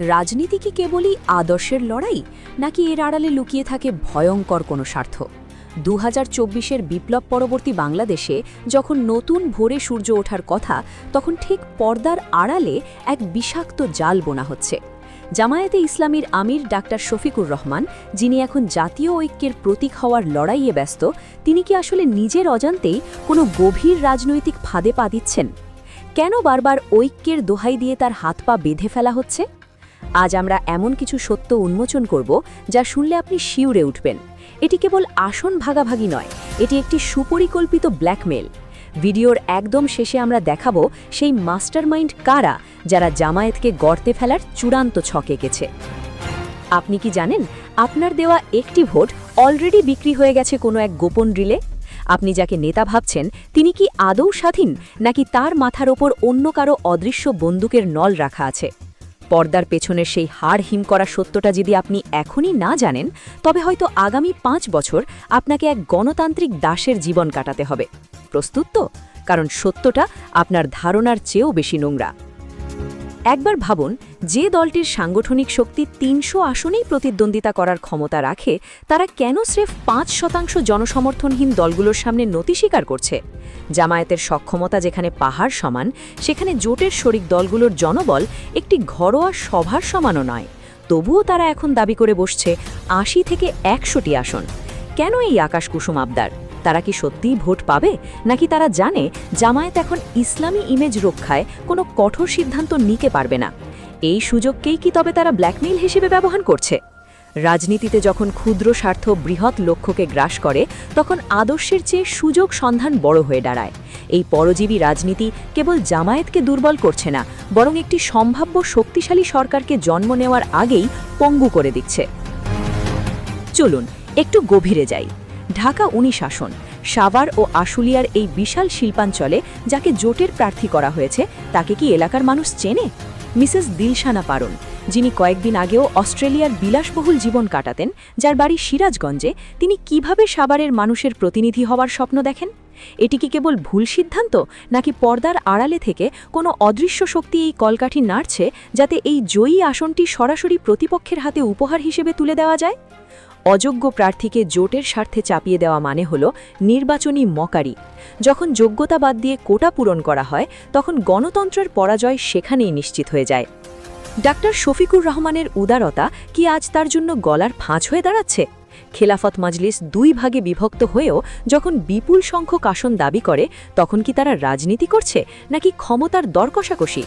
রাজনীতি কি কেবলই আদর্শের লড়াই, নাকি এর আড়ালে লুকিয়ে থাকে ভয়ঙ্কর কোনো স্বার্থ? দু হাজার বিপ্লব পরবর্তী বাংলাদেশে যখন নতুন ভোরে সূর্য ওঠার কথা, তখন ঠিক পর্দার আড়ালে এক বিষাক্ত জাল বোনা হচ্ছে। জামায়াতে ইসলামীর আমির ডাক্তার শফিকুর রহমান, যিনি এখন জাতীয় ঐক্যের প্রতীক হওয়ার লড়াইয়ে ব্যস্ত, তিনি কি আসলে নিজের অজান্তেই কোনো গভীর রাজনৈতিক ফাঁদে পা দিচ্ছেন? কেন বারবার ঐক্যের দোহাই দিয়ে তার হাত পা বেঁধে ফেলা হচ্ছে? আজ আমরা এমন কিছু সত্য উন্মোচন করব যা শুনলে আপনি শিউরে উঠবেন। এটি কেবল আসন ভাগাভাগি নয়, এটি একটি সুপরিকল্পিত ব্ল্যাকমেল। ভিডিওর একদম শেষে আমরা দেখাবো সেই মাস্টারমাইন্ড কারা যারা জামায়াতকে গর্তে ফেলার চূড়ান্ত ছক এঁকেছে। আপনি কি জানেন, আপনার দেওয়া একটি ভোট অলরেডি বিক্রি হয়ে গেছে কোনো এক গোপন রিলে? আপনি যাকে নেতা ভাবছেন, তিনি কি আদৌ স্বাধীন, নাকি তার মাথার ওপর অন্য কারও অদৃশ্য বন্দুকের নল রাখা আছে? পর্দার পেছনে সেই হাড় হিম করা সত্যটা যদি আপনি এখনই না জানেন, তবে হয়তো আগামী পাঁচ বছর আপনাকে এক গণতান্ত্রিক দাসের জীবন কাটাতে হবে। প্রস্তুত তো? কারণ সত্যটা আপনার ধারণার চেয়েও বেশি নোংরা। একবার ভাবুন, যে দলটির সাংগঠনিক শক্তি তিনশো আসনেই প্রতিদ্বন্দ্বিতা করার ক্ষমতা রাখে, তারা কেন স্রেফ পাঁচ শতাংশ জনসমর্থনহীন দলগুলোর সামনে নতি স্বীকার করছে? জামায়াতের সক্ষমতা যেখানে পাহাড় সমান, সেখানে জোটের শরিক দলগুলোর জনবল একটি ঘরোয়া সভার সমানও নয়। তবুও তারা এখন দাবি করে বসছে আশি থেকে একশোটি আসন। কেন এই আকাশ কুসুম আবদার? তারা কি সত্যিই ভোট পাবে? নাকি তারা জানে জামায়াত এখন ইসলামী ইমেজ রক্ষায় কোনো কঠোর সিদ্ধান্ত নিতে পারবে না? এই সুযোগকেই কি তবে তারা ব্ল্যাকমেইল হিসেবে ব্যবহার করছে? রাজনীতিতে যখন ক্ষুদ্র স্বার্থ বৃহৎ লক্ষ্যকে গ্রাস করে, তখন আদর্শের চেয়ে সুযোগ সন্ধান বড় হয়ে দাঁড়ায়। এই পরজীবী রাজনীতি কেবল জামায়াতকে দুর্বল করছে না, বরং একটি সম্ভাব্য শক্তিশালী সরকারকে জন্ম নেওয়ার আগেই পঙ্গু করে দিচ্ছে। চলুন, একটু গভীরে যাই। ঢাকা উনিশ আসন। সাভার ও আশুলিয়ার এই বিশাল শিল্পাঞ্চলে যাকে জোটের প্রার্থী করা হয়েছে, তাকে কি এলাকার মানুষ চেনে? মিসেস দিলশানা পারুন যিনি কয়েকদিন আগেও অস্ট্রেলিয়ার বিলাসবহুল জীবন কাটাতেন, যার বাড়ি সিরাজগঞ্জে, তিনি কীভাবে সাভারের মানুষের প্রতিনিধি হওয়ার স্বপ্ন দেখেন? এটি কি কেবল ভুল সিদ্ধান্ত, নাকি পর্দার আড়ালে থেকে কোনো অদৃশ্য শক্তি এই কলকাঠি নাড়ছে, যাতে এই জয়ী আসনটি সরাসরি প্রতিপক্ষের হাতে উপহার হিসেবে তুলে দেওয়া যায়? অযোগ্য প্রার্থীকে জোটের স্বার্থে চাপিয়ে দেওয়া মানে হল নির্বাচনী মকারি। যখন যোগ্যতা বাদ দিয়ে কোটা পূরণ করা হয়, তখন গণতন্ত্রের পরাজয় সেখানেই নিশ্চিত হয়ে যায়। ডাক্তার শফিকুর রহমানের উদারতা কি আজ তার জন্য গলার ফাঁচ হয়ে দাঁড়াচ্ছে? খেলাফত মাজলিস দুই ভাগে বিভক্ত হয়েও যখন বিপুল সংখ্যক আসন দাবি করে, তখন কি তারা রাজনীতি করছে, নাকি ক্ষমতার দর কষাকষি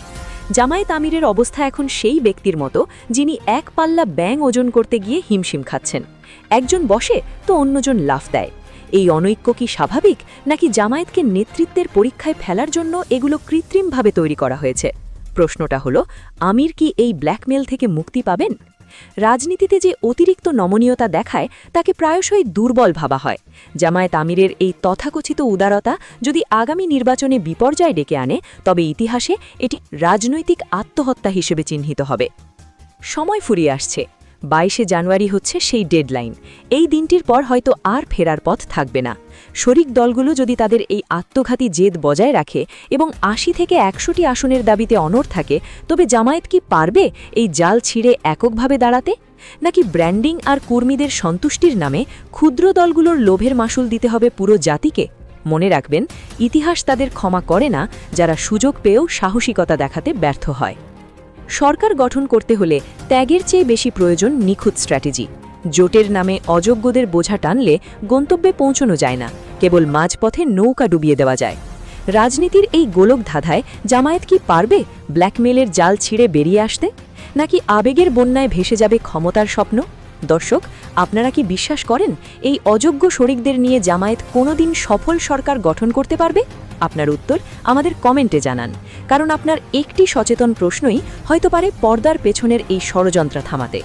জামায়াত আমিরের অবস্থা এখন সেই ব্যক্তির মতো, যিনি এক পাল্লা ব্যাং ওজন করতে গিয়ে হিমশিম খাচ্ছেন। একজন বসে তো অন্যজন লাফ দেয়। এই অনৈক্য কি স্বাভাবিক, নাকি জামায়াতকে নেতৃত্বের পরীক্ষায় ফেলার জন্য এগুলো কৃত্রিমভাবে তৈরি করা হয়েছে? প্রশ্নটা হলো, আমির কি এই ব্ল্যাকমেল থেকে মুক্তি পাবেন? রাজনীতিতে যে অতিরিক্ত নমনীয়তা দেখায়, তাকে প্রায়শই দুর্বল ভাবা হয়। জামায়াত আমিরের এই তথাকথিত উদারতা যদি আগামী নির্বাচনে বিপর্যয় ডেকে আনে, তবে ইতিহাসে এটি রাজনৈতিক আত্মহত্যা হিসেবে চিহ্নিত হবে। সময় ফুরিয়ে আসছে। বাইশে জানুয়ারি হচ্ছে সেই ডেডলাইন। এই দিনটির পর হয়তো আর ফেরার পথ থাকবে না। শরিক দলগুলো যদি তাদের এই আত্মঘাতী জেদ বজায় রাখে এবং আশি থেকে একশোটি আসনের দাবিতে অনর থাকে, তবে জামায়াত কি পারবে এই জাল ছিঁড়ে এককভাবে দাঁড়াতে? নাকি ব্র্যান্ডিং আর কর্মীদের সন্তুষ্টির নামে ক্ষুদ্র দলগুলোর লোভের মাসুল দিতে হবে পুরো জাতিকে? মনে রাখবেন, ইতিহাস তাদের ক্ষমা করে না যারা সুযোগ পেয়েও সাহসিকতা দেখাতে ব্যর্থ হয়। সরকার গঠন করতে হলে ত্যাগের চেয়ে বেশি প্রয়োজন নিখুঁত স্ট্র্যাটেজি। জোটের নামে অযোগ্যদের বোঝা টানলে গন্তব্যে পৌঁছনো যায় না, কেবল মাঝপথে নৌকা ডুবিয়ে দেওয়া যায়। রাজনীতির এই গোলক ধাঁধায় জামায়াত কি পারবে ব্ল্যাকমেলের জাল ছিঁড়ে বেরিয়ে আসতে? নাকি আবেগের বন্যায় ভেসে যাবে ক্ষমতার স্বপ্ন? দর্শক, আপনারা কি বিশ্বাস করেন এই অযোগ্য শরিকদের নিয়ে জামায়াত কোনোদিন সফল সরকার গঠন করতে পারবে? আপনার উত্তর আমাদের কমেন্টে জানান। কারণ আপনার একটি সচেতন প্রশ্নই হয়তো পারে পর্দার পেছনের এই ষড়যন্ত্র থামাতে।